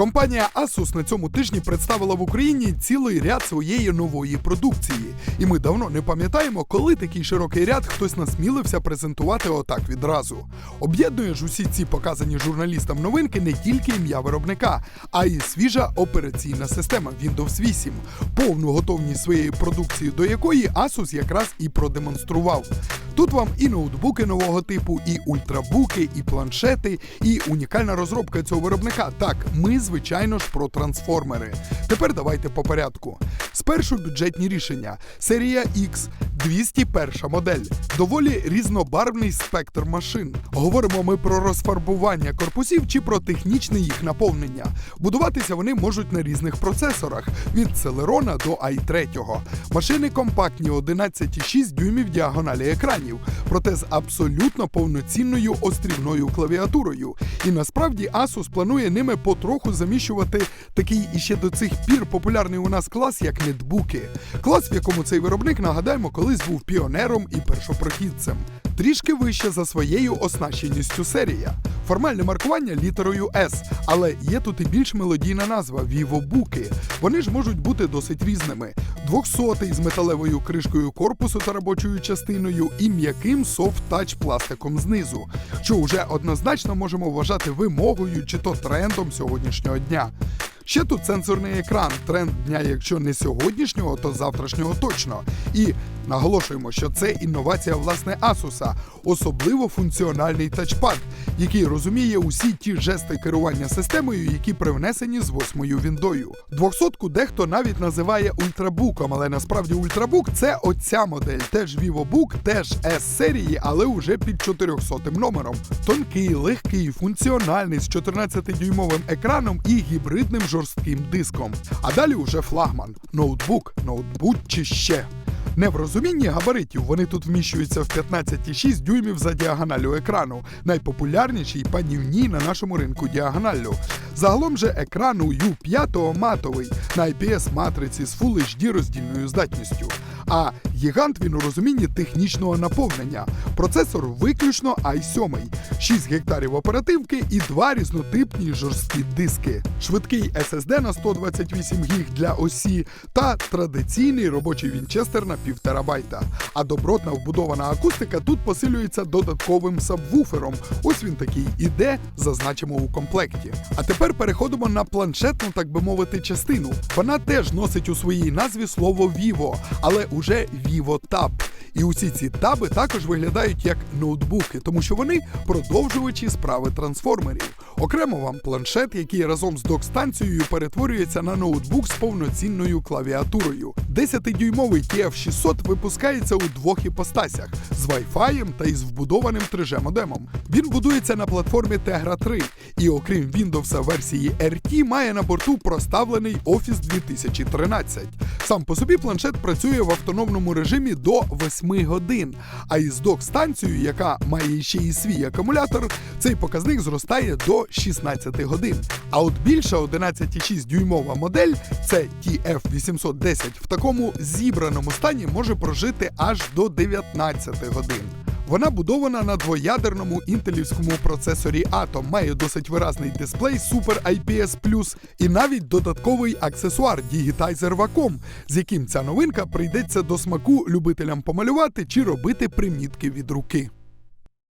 Компанія Asus на цьому тижні представила в Україні цілий ряд своєї нової продукції. І ми давно не пам'ятаємо, коли такий широкий ряд хтось насмілився презентувати отак відразу. Об'єднує ж усі ці показані журналістам новинки не тільки ім'я виробника, а й свіжа операційна система Windows 8, повну готовність своєї продукції, до якої Asus якраз і продемонстрував. Тут вам і ноутбуки нового типу, і ультрабуки, і планшети, і унікальна розробка цього виробника. Так, ми, звичайно ж, про трансформери. Тепер давайте по порядку. Спершу бюджетні рішення. Серія X, 201 модель. Доволі різнобарвний спектр машин. Говоримо ми про розфарбування корпусів чи про технічне їх наповнення. Будуватися вони можуть на різних процесорах від Celeron до i3. Машини компактні 11,6 дюймів діагоналі екранів, проте з абсолютно повноцінною острівною клавіатурою. І насправді Asus планує ними потроху заміщувати такий іще до цих пір популярний у нас клас, як нетбуки. Клас, в якому цей виробник, нагадаємо, колись був піонером і першопрохідцем. Трішки вище за своєю оснащеністю серія. Формальне маркування літерою S, але є тут і більш мелодійна назва VivoBooki. Вони ж можуть бути досить різними. 200 з металевою кришкою корпусу та робочою частиною і м'яким софт-тач пластиком знизу, що вже однозначно можемо вважати вимогою чи то трендом сьогоднішнього дня. Ще тут сенсорний екран, тренд дня, якщо не сьогоднішнього, то завтрашнього точно. І наголошуємо, що це інновація власне Asus, особливо функціональний тачпад, який розуміє усі ті жести керування системою, які привнесені з восьмою віндою. Двохсотку дехто навіть називає ультрабуком, але насправді ультрабук це оця модель, теж VivoBook, теж S серії, але уже під 400 номером. Тонкий, легкий, функціональний з 14-дюймовим екраном і гібридним жорстким диском. А далі уже флагман ноутбук, ноутбук чи ще. Не в розумінні габаритів вони тут вміщуються в 15,6 дюймів за діагоналю екрану, найпопулярніший панівній на нашому ринку діагоналлю. Загалом же екран у U5 матовий на IPS матриці з Full HD роздільною здатністю. А гігант він у розумінні технічного наповнення. Процесор виключно i7, 6 гектарів оперативки і два різнотипні жорсткі диски. Швидкий SSD на 128 гіг для осі та традиційний робочий вінчестер на 1,5 терабайта. А добротна вбудована акустика тут посилюється додатковим сабвуфером. Ось він такий іде, зазначимо у комплекті. А тепер переходимо на планшетну, так би мовити, частину. Вона теж носить у своїй назві слово Vivo, але уже Vivo Tab. І усі ці таби також виглядають як ноутбуки, тому що вони продовжувачі справи трансформерів. Окремо вам планшет, який разом з док-станцією перетворюється на ноутбук з повноцінною клавіатурою. 10-дюймовий TF600 випускається у двох іпостасях з Wi-Fi та із вбудованим 3G модемом. Він будується на платформі Tegra 3 і, окрім Windows версії RT, має на борту проставлений Office 2013. Сам по собі планшет працює в автономному режимі до 8 годин. А із док-станцією, яка має ще і свій акумулятор, цей показник зростає до 16 годин. А от більша 11,6 дюймова модель, це TF810, в такому зібраному стані може прожити аж до 19 годин. Вона будована на двоядерному інтелівському процесорі Atom, має досить виразний дисплей Super IPS і навіть додатковий аксесуар Digitizer Vacom, з яким ця новинка прийдеться до смаку любителям помалювати чи робити примітки від руки.